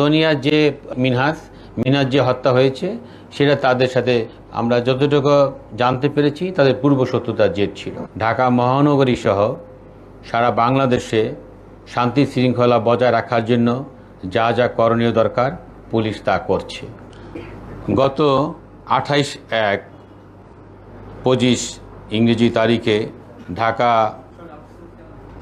দুনিয়ার যে মিনহাজ যে হত্যা হয়েছে, সেটা তাদের সাথে আমরা যতটুকু জানতে পেরেছি, তাদের পূর্ব শত্রুতার জেদ ছিল। ঢাকা মহানগরী সহ সারা বাংলাদেশে শান্তি শৃঙ্খলা বজায় রাখার জন্য যা যা করণীয় দরকার, পুলিশ তা করছে। গত আঠাইশ এক পঁচিশ ইংরেজি তারিখে ঢাকা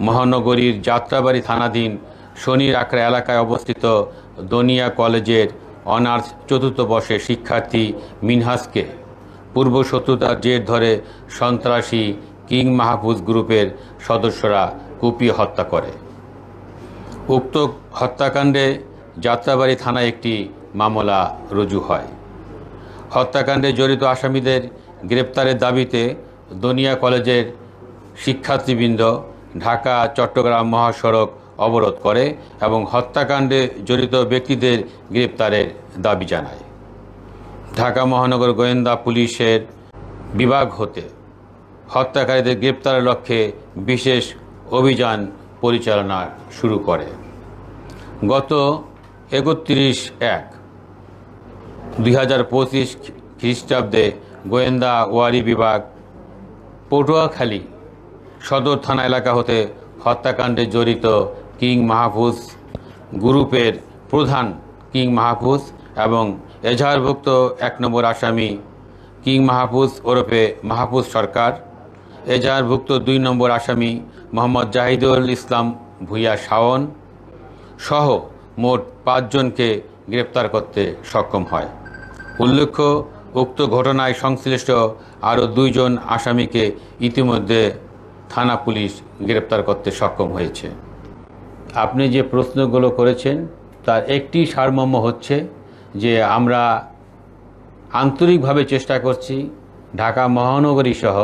মহানগরীর যাত্রাবাড়ি থানাধীন শনির আকড়া এলাকায় অবস্থিত দনিয়া কলেজের অনার্স চতুর্থ বর্ষের শিক্ষার্থী মিনহাসকে পূর্ব শত্রুতার জের ধরে সন্ত্রাসী কিং মাহফুজ গ্রুপের সদস্যরা কুপিয়ে হত্যা করে। উক্ত হত্যাকাণ্ডে যাত্রাবাড়ি থানায় একটি মামলা রুজু হয়। হত্যাকাণ্ডে জড়িত আসামিদের গ্রেপ্তারের দাবিতে দনিয়া কলেজের শিক্ষার্থীবৃন্দ ঢাকা, চট্টগ্রাম মহাসড়ক অবরোধ করে এবং হত্যাকাণ্ডে জড়িত ব্যক্তিদের গ্রেপ্তারের দাবি জানায়। ঢাকা মহানগর গোয়েন্দা পুলিশের বিভাগ হতে হত্যাকারীদের গ্রেপ্তারের লক্ষ্যে বিশেষ অভিযান পরিচালনা শুরু করে। গত একত্রিশ এক দুই হাজার পঁচিশ খ্রিস্টাব্দে গোয়েন্দা ওয়ারি বিভাগ পটুয়াখালী সদর থানা এলাকা হতে হত্যাকাণ্ডে জড়িত কিং মাহফুজ, গ্রুপের প্রধান কিং মাহফুজ এবং এজাহারভুক্ত এক নম্বর আসামি কিং মাহফুজ ওরফে মাহফুজ সরকার, এজাহারভুক্ত দুই নম্বর আসামি মোহাম্মদ জাহিদুল ইসলাম ভুইয়া শাওন সহ মোট পাঁচজনকে গ্রেপ্তার করতে সক্ষম হয়। উল্লেখ্য, উক্ত ঘটনায় সংশ্লিষ্ট আরও দুইজন আসামিকে ইতিমধ্যে থানা পুলিশ গ্রেপ্তার করতে সক্ষম হয়েছে। আপনি যে প্রশ্নগুলো করেছেন, তার একটি সারমর্ম হচ্ছে যে আমরা আন্তরিকভাবে চেষ্টা করছি ঢাকা মহানগরী সহ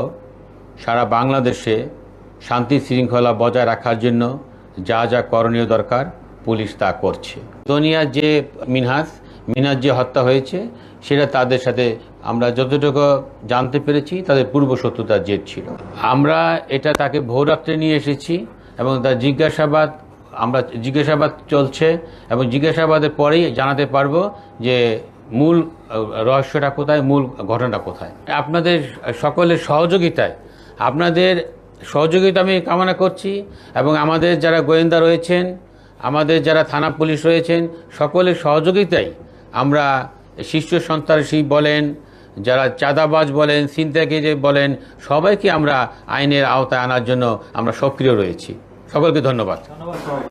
সারা বাংলাদেশে শান্তি শৃঙ্খলা বজায় রাখার জন্য যা যা করণীয় দরকার পুলিশ তা করছে। দুনিয়ার যে মিনহাস মিনহাজ যে হত্যা হয়েছে, সেটা তাদের সাথে আমরা যতটুকু জানতে পেরেছি, তাদের পূর্ব শত্রুতার জেদ ছিল। আমরা এটা তাকে ভোরাত্রে নিয়ে এসেছি এবং তার জিজ্ঞাসাবাদ আমরা জিজ্ঞাসাবাদ চলছে এবং জিজ্ঞাসাবাদের পরেই জানাতে পারব যে মূল রহস্যটা কোথায়, মূল ঘটনাটা কোথায়। আপনাদের সকলের সহযোগিতায়, আপনাদের সহযোগিতা আমি কামনা করছি এবং আমাদের যারা গোয়েন্দা রয়েছেন, আমাদের যারা থানা পুলিশ রয়েছেন, সকলের সহযোগিতায় আমরা শিষ্য সন্ত্রাসী বলেন, যারা চাঁদাবাজ বলেন সিনত্যাগি বলেন, সবাইকে আমরা আইনের আওতায় আনার জন্য আমরা সক্রিয় রয়েছি। সকলকে ধন্যবাদ।